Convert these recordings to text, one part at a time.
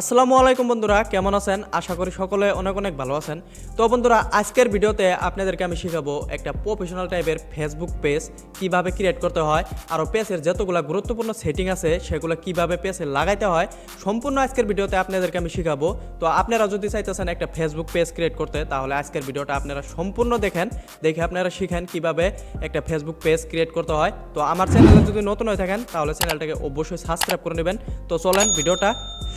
আসসালামু আলাইকুম বন্ধুরা, কেমন আছেন? আশা করি সকলে অনেক অনেক ভালো আছেন। তো বন্ধুরা, আজকের ভিডিওতে আপনাদেরকে আমি শেখাবো একটা প্রফেশনাল টাইপের ফেসবুক পেজ কীভাবে ক্রিয়েট করতে হয়, আরও পেজের যতগুলো গুরুত্বপূর্ণ সেটিং আছে, সেগুলো কীভাবে পেজে লাগাইতে হয়, সম্পূর্ণ আজকের ভিডিওতে আপনাদেরকে আমি শেখাবো। তো আপনারা যদি চাইতেছেন একটা ফেসবুক পেজ ক্রিয়েট করতে, তাহলে আজকের ভিডিওটা আপনারা সম্পূর্ণ দেখেন, দেখে আপনারা শিখেন কীভাবে একটা ফেসবুক পেজ ক্রিয়েট করতে হয়। তো আমার চ্যানেলে যদি নতুন হয়ে থাকেন, তাহলে চ্যানেলটাকে অবশ্যই সাবস্ক্রাইব করে নেবেন। তো চলেন ভিডিওটা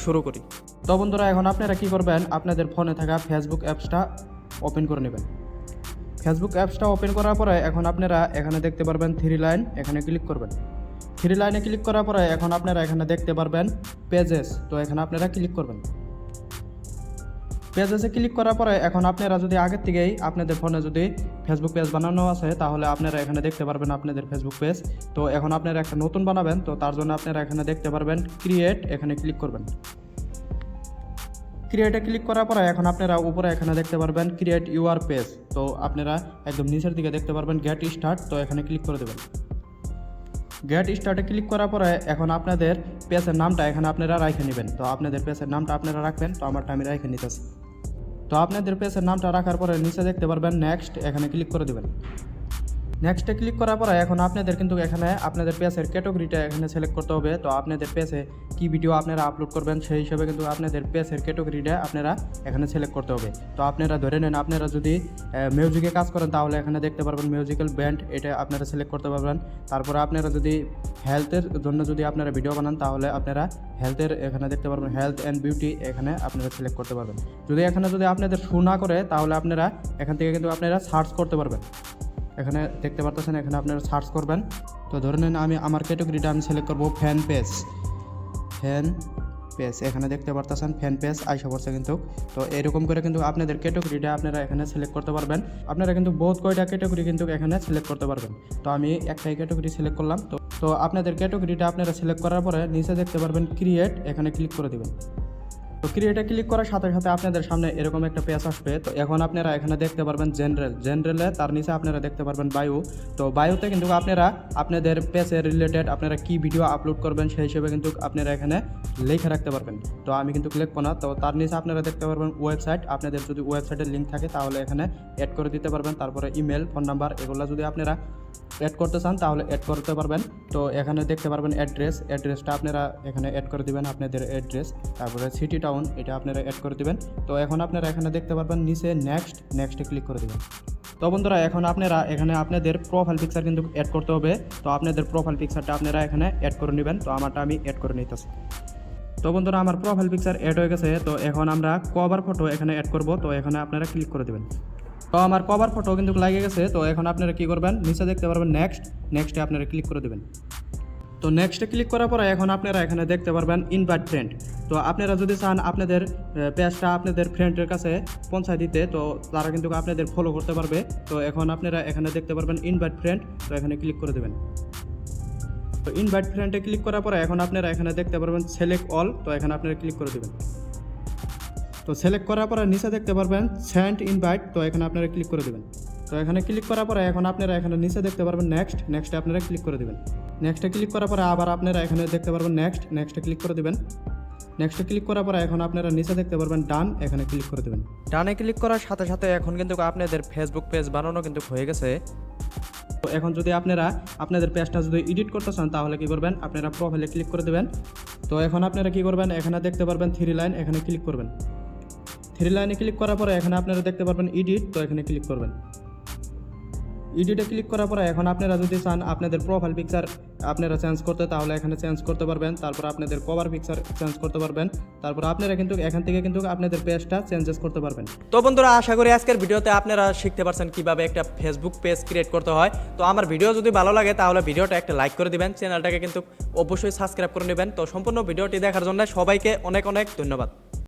শুরু করি। তো বন্ধুরা, এখন আপনারা কি করবেন, আপনাদের ফোনে থাকা ফেসবুক অ্যাপসটা ওপেন করে নেবেন। ফেসবুক অ্যাপসটা ওপেন করার পরে এখন আপনারা এখানে দেখতে পারবেন থ্রি লাইন এখানে ক্লিক করবেন। থ্রি লাইনে ক্লিক করার পরে এখন আপনারা এখানে দেখতে পারবেন পেজেস তো এখানে আপনারা ক্লিক করবেন। পেজেসে ক্লিক করার পরে এখন আপনারা যদি আগের থেকেই আপনাদের ফোনে যদি ফেসবুক পেজ বানানো আছে, তাহলে আপনারা এখানে দেখতে পারবেন আপনাদের ফেসবুক পেজ তো এখন আপনারা একটা নতুন বানাবেন, তো তার জন্য আপনারা এখানে দেখতে পারবেন ক্রিয়েট এখানে ক্লিক করবেন। ক্রিয়েটে ক্লিক করার পরে এখন আপনারা উপরে এখানে দেখতে পারবেন ক্রিয়েট ইউআর পেজ তো আপনারা একদম নিচের দিকে দেখতে পারবেন গেট স্টার্ট তো এখানে ক্লিক করে দেবেন। গেট স্টার্টে ক্লিক করার পরে এখন আপনাদের পেজের নামটা এখানে আপনারা রাখে নেবেন। তো আপনাদের পেজের নামটা আপনারা রাখবেন। তো আমারটা আমি রাখে নিতেছি। তো আপনাদের পেজের নামটা রাখার পরে নিচে দেখতে পারবেন নেক্সট এখানে ক্লিক করে দেবেন। নেক্সটে ক্লিক করার পরে এখন আপনাদের কিন্তু এখানে আপনাদের পেজের ক্যাটাগরিটা এখানে সিলেক্ট করতে হবে। তো আপনাদের পেজে কি ভিডিও আপনারা আপলোড করবেন সেই হিসাবে কিন্তু আপনাদের পেজের ক্যাটাগরিটা আপনারা এখানে সিলেক্ট করতে হবে। তো আপনারা ধরে নেন, আপনারা যদি মিউজিকে কাজ করেন তাহলে এখানে দেখতে পারবেন মিউজিক্যাল ব্যান্ড এটা আপনারা সিলেক্ট করতে পারবেন। তারপরে আপনারা যদি হেলথের জন্য যদি আপনারা ভিডিও বানান তাহলে আপনারা হেলথের এখানে দেখতে পারবেন হেলথ অ্যান্ড বিউটি এখানে আপনারা সিলেক্ট করতে পারবেন। যদি এখানে যদি আপনাদের শু না করে তাহলে আপনারা এখান থেকে কিন্তু আপনারা সার্চ করতে পারবেন। এখানে দেখতে পারতেছেন, এখানে আপনারা সার্চ করবেন। তো ধরে নিন আমি আমার ক্যাটাগরিটা আমি সিলেক্ট করব ফ্যান পেজ ফ্যান পেজ এখানে দেখতে পারতেছেন ফ্যান পেজ আইসা পড়ছে কিন্তু। তো এরকম করে কিন্তু আপনাদের ক্যাটাগরিটা আপনারা এখানে সিলেক্ট করতে পারবেন। আপনারা কিন্তু বহুত কয়টা ক্যাটাগরি কিন্তু এখানে সিলেক্ট করতে পারবেন। তো আমি একটাই ক্যাটাগরি সিলেক্ট করলাম। তো তো আপনাদের ক্যাটাগরিটা আপনারা সিলেক্ট করার পরে নিচে দেখতে পারবেন ক্রিয়েট এখানে ক্লিক করে দিবেন। তো ক্রিয়েটে ক্লিক করার সাথে সাথে আপনাদের সামনে এরকম একটা পেজ আসবে। তো এখন আপনারা এখানে দেখতে পারবেন জেনারেল জেনারেলে তার নিচে আপনারা দেখতে পারবেন বায়ু তো বায়ুতে কিন্তু আপনারা, আপনাদের পেজের রিলেটেড আপনারা কি ভিডিও আপলোড করবেন সেই হিসেবে কিন্তু আপনারা এখানে লিখে রাখতে পারবেন। তো আমি কিন্তু লিখব না। তো তার নিচে আপনারা দেখতে পারবেন ওয়েবসাইট আপনাদের যদি ওয়েবসাইটের লিঙ্ক থাকে তাহলে এখানে অ্যাড করে দিতে পারবেন। তারপরে ইমেল ফোন নাম্বার এগুলো যদি আপনারা অ্যাড করতে চান, তাহলে অ্যাড করতে পারবেন। তো এখানে দেখতে পারবেন অ্যাড্রেস অ্যাড্রেসটা আপনারা এখানে অ্যাড করে দিবেন আপনাদের অ্যাড্রেস তারপরে সিটি টাউন এটা আপনারা অ্যাড করে দিবেন। তো এখন আপনারা এখানে দেখতে পারবেন নিচে নেক্সট নেক্সটে ক্লিক করে দিবেন। তো বন্ধুরা, এখন আপনারা এখানে আপনাদের প্রোফাইল পিকচার কিন্তু অ্যাড করতে হবে। তো আপনাদের প্রোফাইল পিকচারটা আপনারা এখানে অ্যাড করে নেবেন। তো আমারটা আমি অ্যাড করে নিতেছি। তো বন্ধুরা, আমার প্রোফাইল পিকচার অ্যাড হয়ে গেছে। তো এখন আমরা কভার ফটো এখানে অ্যাড করব। তো এখানে আপনারা ক্লিক করে দেবেন। তো আমার কভার ফটো কিন্তু লাগে গেছে, তো এখন আপনারা কি করবেন? নিচে দেখতে পারবেন নেক্সট নেক্সটে আপনারা ক্লিক করে দেবেন। তো নেক্সটে ক্লিক করার পরে এখন আপনারা এখানে দেখতে পারবেন ইনভাইট ফ্রেন্ড তো আপনারা যদি চান আপনাদের পেজটা আপনাদের ফ্রেন্ডের কাছে পৌঁছায় দিতে, তো তারা কিন্তু আপনাদের ফলো করতে পারবে। তো এখন আপনারা এখানে দেখতে পারবেন ইনভাইট ফ্রেন্ড তো এখানে ক্লিক করে দেবেন। তো ইনভাইট ফ্রেন্ডে ক্লিক করার পরে এখন আপনারা এখানে দেখতে পারবেন সিলেক্ট অল তো এখানে আপনারা ক্লিক করে দেবেন। তো সিলেক্ট করার পরে নিচে দেখতে পারবেন সেন্ড ইনভাইট তো এখানে আপনারা ক্লিক করে দেবেন। তো এখানে ক্লিক করার পরে এখন আপনারা এখানে নিচে দেখতে পারবেন নেক্সট নেক্সটে আপনারা ক্লিক করে দেবেন। নেক্সটে ক্লিক করার পরে আবার আপনারা এখানে দেখতে পারবেন নেক্সট নেক্সটে ক্লিক করে দেবেন। নেক্সটে ক্লিক করার পরে এখন আপনারা নিচে দেখতে পারবেন ডান এখানে ক্লিক করে দেবেন। ডানে ক্লিক করার সাথে সাথে এখন কিন্তু আপনাদের ফেসবুক পেজ বানানো কিন্তু হয়ে গেছে। তো এখন যদি আপনারা আপনাদের পেজটা যদি এডিট করতে চান তাহলে কী করবেন? আপনারা প্রোফাইলে ক্লিক করে দেবেন। তো এখন আপনারা কি করবেন? এখানে দেখতে পারবেন থ্রি লাইন এখানে ক্লিক করবেন। থ্রি লাইনে ক্লিক করার পরে এখানে আপনারা দেখতে পারবেন এডিট তো এখানে ক্লিক করবেন। এডিটে ক্লিক করার পরে এখন আপনারা যদি চান আপনাদের প্রোফাইল পিকচার আপনারা চেঞ্জ করতে, তাহলে এখানে চেঞ্জ করতে পারবেন, তারপর আপনাদের কভার পিকচার চেঞ্জ করতে পারবেন, তারপর আপনারা কিন্তু এখান থেকে কিন্তু আপনাদের পেজটা চেঞ্জেস করতে পারবেন। তো বন্ধুরা, আশা করি আজকের ভিডিওতে আপনারা শিখতে পারছেন কীভাবে একটা ফেসবুক পেজ ক্রিয়েট করতে হয়। তো আমার ভিডিও যদি ভালো লাগে, তাহলে ভিডিওটা একটা লাইক করে দিবেন চ্যানেলটাকে কিন্তু অবশ্যই সাবস্ক্রাইব করে নেবেন। তো সম্পূর্ণ ভিডিওটি দেখার জন্য সবাইকে অনেক অনেক ধন্যবাদ।